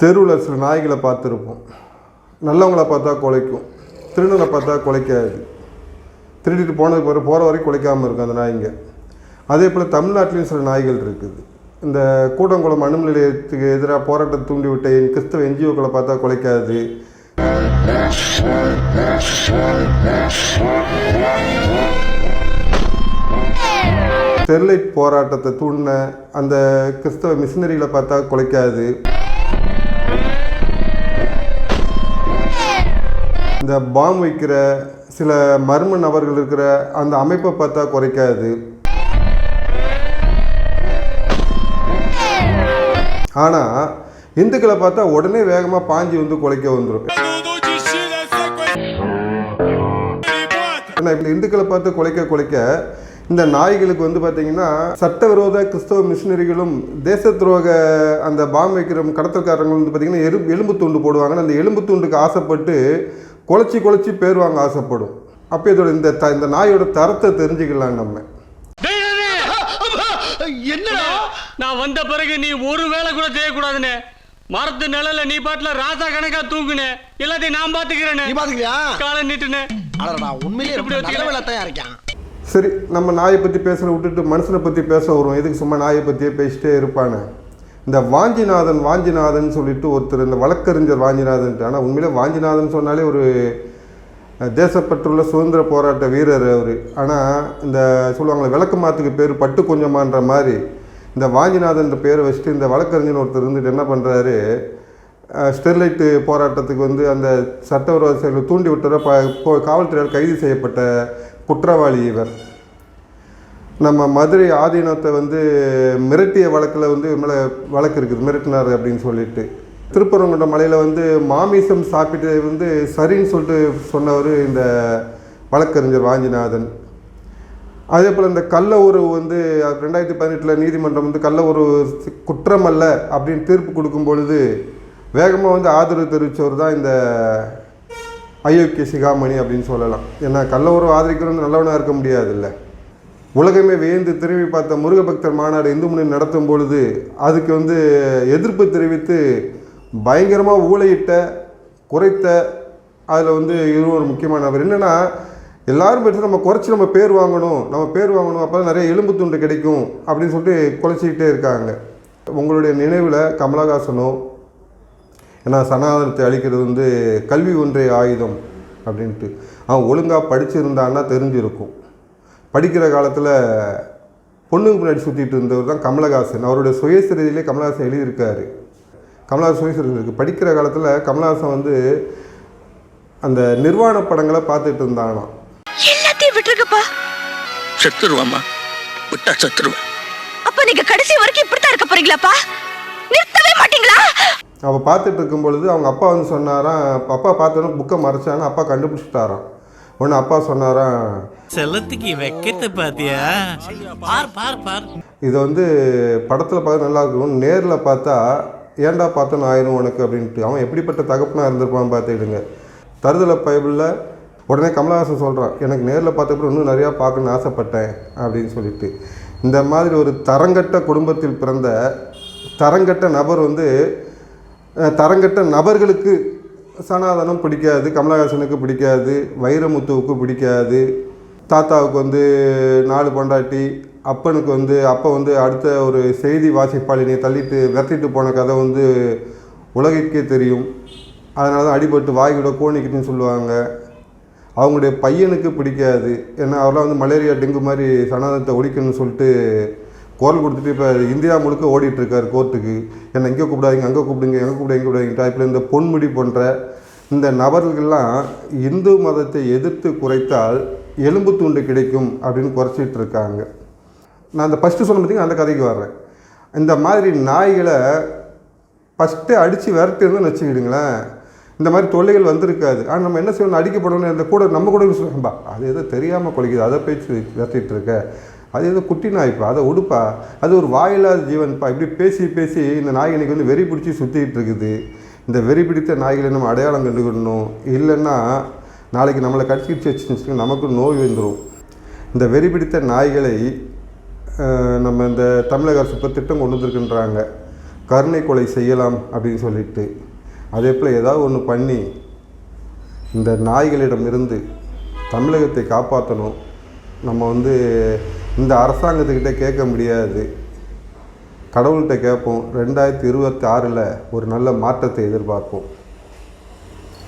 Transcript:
தெருவில் சில நாய்களை பார்த்துருப்போம். நல்லவங்கள பார்த்தா குலைக்கும். திருடனை பார்த்தா குலைக்காது. திருடிட்டு போனதுக்கு பிறகு போகிற வரைக்கும் குலைக்காமல் இருக்கும் அந்த நாய்ங்க. அதே போல் தமிழ்நாட்டிலையும் சில நாய்கள் இருக்குது. இந்த கூட்டங்குளம் அணுமின் நிலையத்துக்கு எதிராக போராட்டத்தை தூண்டி விட்ட என் கிறிஸ்தவ என்ஜிஓக்களை பார்த்தா குலைக்காது. ஸ்டெர்லைட் போராட்டத்தை தூண்டின அந்த கிறிஸ்தவ மிஷினரிகளை பார்த்தா குலைக்காது. இந்த பாம் வைக்கிற சில மர்ம நபர்கள் இருக்கிற அந்த அமைப்பை பார்த்தா குறைக்காது. ஆனால் இந்துக்களை பார்த்தா உடனே வேகமாக பாஞ்சி வந்து குலைக்க வந்துடும் ஏன்னா இந்துக்களை பார்த்து குலைக்க குலைக்க இந்த நாய்களுக்கு வந்து பார்த்தீங்கன்னா சட்டவிரோத கிறிஸ்தவ மிஷினரிகளும் தேச துரோக அந்த பாம் வைக்கிற கடத்தல்காரங்களும் வந்து பார்த்தீங்கன்னா எரு எலும்பு துண்டு போடுவாங்க அந்த எலும்பு துண்டுக்கு ஆசைப்பட்டு குலைச்சி குலைச்சி பேர் வாங்க ஆசைப்படும். அப்போ இதோட இந்த த இந்த நாயோட தரத்தை தெரிஞ்சுக்கலாம் நம்ம. என்னடா? நான் வந்த பிறகு நீ ஒரு வேலை கூட செய்யக்கூடாதுன்னு. மரத்து நிழல்ல நீ பாட்டுல ராசா கணக்கா தூங்குனே எல்லாத்தையும் நான் பாத்துக்கிறேன்னு. நீ பாத்துக்கிறியா? காலை நீட்டுனே அடடா உண்மையிலேயே எப்படி நல்ல வேலை இருக்கான் சரி நம்ம நாயை பற்றி பேசுகிற விட்டுட்டு மனுஷனை பற்றி பேச வருவோம். எதுக்கு சும்மா நாயை பற்றியே பேசிட்டே இருப்பானே? இந்த வாஞ்சிநாதன் வாஞ்சிநாதன் சொல்லிட்டு ஒருத்தர் இந்த வழக்கறிஞர் வாஞ்சிநாதன்ட்டு ஆனால் உண்மையிலே வாஞ்சிநாதன் சொன்னாலே ஒரு தேசப்பற்றுள்ள சுதந்திர போராட்ட வீரர் அவர். ஆனால் இந்த சொல்லுவாங்களே விளக்கு மாத்துக்கு பேர் பட்டு கொஞ்சமான்ற மாதிரி இந்த வாஞ்சிநாதன்ற பேரை வச்சுட்டு இந்த வழக்கறிஞர் ஒருத்தர் இருந்துட்டு என்ன பண்ணுறாரு ஸ்டெர்லைட்டு போராட்டத்துக்கு வந்து அந்த சட்டவிரோத செயலை தூண்டி விட்டவரை ப இப்போ காவல்துறையால் கைது செய்யப்பட்ட குற்றவாளி இவர். நம்ம மதுரை ஆதீனத்தை வந்து மிரட்டிய வழக்கில் வந்து மேலே வழக்கு இருக்குது மிரட்டினார் அப்படின்னு சொல்லிட்டு. திருப்பரங்குன்ற மலையில் வந்து மாமிசம் சாப்பிட்டு வந்து சரின்னு சொல்லிட்டு சொன்னவர் இந்த வழக்கறிஞர் வாஞ்சிநாதன். அதே போல் இந்த கள்ள உறவு வந்து ரெண்டாயிரத்தி பதினெட்டில் நீதிமன்றம் வந்து கள்ள உறவு குற்றம் அல்ல அப்படின்னு தீர்ப்பு கொடுக்கும் பொழுது வேகமாக வந்து ஆதரவு தெரிவித்தவர் தான் இந்த அயோக்கிய சிகாமணி அப்படின்னு சொல்லலாம். ஏன்னா கள்ள உறவு ஆதரிக்கிறவங்க நல்லவனாக இருக்க முடியாதுல்ல. உலகமே வியந்து திரும்பி பார்த்த முருகபக்தர் மாநாடு இந்து முன்னணி நடத்தும் பொழுது அதுக்கு வந்து எதிர்ப்பு தெரிவித்து பயங்கரமாக ஊழையிட்ட குறைத்த அதில் வந்து இதுவும் ஒரு முக்கியமான நபர். என்னென்னா எல்லாரும் பெற்று நம்ம குறைச்சி நம்ம பேர் வாங்கணும் நம்ம பேர் வாங்கணும் அப்போ தான் நிறைய எலும்பு துண்டு கிடைக்கும் அப்படின்னு சொல்லிட்டு குறைச்சிக்கிட்டே இருக்காங்க. உங்களுடைய நினைவில் கமலஹாசனோ ஏன்னா சனாதனத்தை அழிக்கிறது வந்து கல்வி ஒன்றே ஆயுதம் அப்படின்ட்டு. அவன் ஒழுங்காக படிச்சிருந்தான்னா தெரிஞ்சிருக்கும். படிக்கிற காலத்தில் பொண்ணுக்கு முன்னாடி சுற்றிட்டு இருந்தவர் தான் கமலஹாசன். அவருடைய சுயசரிதியிலே கமலஹாசன் எழுதியிருக்காரு. கமலஹாசன் சுயசரிதை இருக்குது படிக்கிற காலத்தில் கமலஹாசன் வந்து அந்த நிர்வாண படங்களை பார்த்துட்டு இருந்தானாம் எல்லாத்தையும் விட்டுருக்கப்பா செத்துருவாம்மா. விட்டா செத்துருவேன். அப்ப நீங்க கடைசி வரைக்கும் இப்படித்தான் இருக்க போறீங்களாப்பா? நிறுத்தவே மாட்டீங்களா? அவள் பார்த்துட்டு இருக்கும் பொழுது அவங்க அப்பா வந்து சொன்னாராம் அப்பா பார்த்தோன்னே புக்கை மறைச்சான்னு அப்பா கண்டுபிடிச்சிட்டாராம். உடனே அப்பா சொன்னாராம் செல்லத்துக்கு வெக்கத்தை பாத்தியா? பார் பார் பார். இதை வந்து படத்தில் பார்க்க நல்லா இருக்கும். நேரில் பார்த்தா ஏன்டா பார்த்தோன்னு ஆயிரும் உனக்கு? அப்படின்ட்டு. அவன் எப்படிப்பட்ட தகப்பனாக இருந்திருப்பான் பார்த்துக்கிடுங்க தருதலை பைபிளில் உடனே கமலஹாசன் சொல்கிறான் எனக்கு நேரில் பார்த்தப்பறம் இன்னும் நிறையா பார்க்கணுன்னு ஆசைப்பட்டேன் அப்படின்னு சொல்லிட்டு. இந்த மாதிரி ஒரு தரங்கட்ட குடும்பத்தில் பிறந்த தரங்கட்ட நபர் வந்து தரங்கட்ட நபர்களுக்கு சனாதனம் பிடிக்காது கமலஹாசனுக்கு பிடிக்காது வைரமுத்துவுக்கு பிடிக்காது தாத்தாவுக்கு வந்து நாலு பொண்டாட்டி அப்பனுக்கு வந்து அப்பா வந்து அடுத்த ஒரு செய்தி வாசிப்பாளினை தள்ளிட்டு விரட்டிட்டு போன கதை வந்து உலகிற்கே தெரியும். அதனால தான் அடிபட்டு வாய்கிட கோணிக்கிட்டுன்னு சொல்லுவாங்க. அவங்களுடைய பையனுக்கு பிடிக்காது. ஏன்னா அவர்லாம் வந்து மலேரியா டெங்கு மாதிரி சனாதனத்தை ஒழிக்கணும்னு சொல்லிட்டு குரல் கொடுத்துட்டு இப்போ இந்தியா முழுக்க ஓடிட்டுருக்காரு கோர்ட்டுக்கு. என்னை இங்கே கூப்பிடாதீங்க அங்கே கூப்பிடுங்க எங்கே கூப்பிடுங்க எங்கே கூப்பிடுவீங்க டைப்பில் இந்த பொன்முடி போன்ற இந்த நபர்கள்லாம் இந்து மதத்தை எதிர்த்து குறைத்தால் எலும்பு துண்டு கிடைக்கும் அப்படின்னு குறைச்சிட்டு இருக்காங்க. நான் அந்த ஃபஸ்ட்டு சொன்ன பார்த்தீங்கன்னா அந்த கதைக்கு வர்றேன். இந்த மாதிரி நாய்களை ஃபஸ்ட்டு அடித்து விரட்டிருந்தோம்னு வச்சுக்கிடுங்களேன். இந்த மாதிரி தொல்லைகள் வந்திருக்காது. ஆனால் நம்ம என்ன செய்யணும்? அடிக்கப்படணும். இந்த கூட நம்ம கூட சொல்லும்பா அது எதோ தெரியாமல் குலைக்குது. அதை பேச்சு விரட்டிகிட்டு இருக்க. அது ஏதோ குட்டி நாய்ப்பா அதை உடுப்பா. அது ஒரு வாயில்லாத ஜீவன்ப்பா. இப்படி பேசி பேசி இந்த நாய் இன்னைக்கு வந்து வெறி பிடிச்சி சுற்றிக்கிட்டு இருக்குது. இந்த வெறி பிடித்த நாய்களை நம்ம அடையாளம் கண்டுக்கிடணும் இல்லைன்னா நாளைக்கு நம்மளை கடிச்சிக்கிட்டு வச்சுன்னு நமக்கு நோய் வந்துடும் இந்த வெறி பிடித்த நாய்களை நம்ம இந்த தமிழக அரசு இப்போ திட்டம் கொண்டு வந்திருக்குன்றாங்க. கருணை கொலை செய்யலாம் அப்படின்னு சொல்லிட்டு. அதே போல் ஏதாவது ஒன்று பண்ணி இந்த நாய்களிடமிருந்து தமிழகத்தை காப்பாற்றணும் நம்ம வந்து இந்த அரசாங்கத்துக்கிட்ட கேட்க முடியாது. கடவுள்கிட்ட கேட்போம். ரெண்டாயிரத்தி இருபத்தி ஆறில் ஒரு நல்ல மாற்றத்தை எதிர்பார்ப்போம்.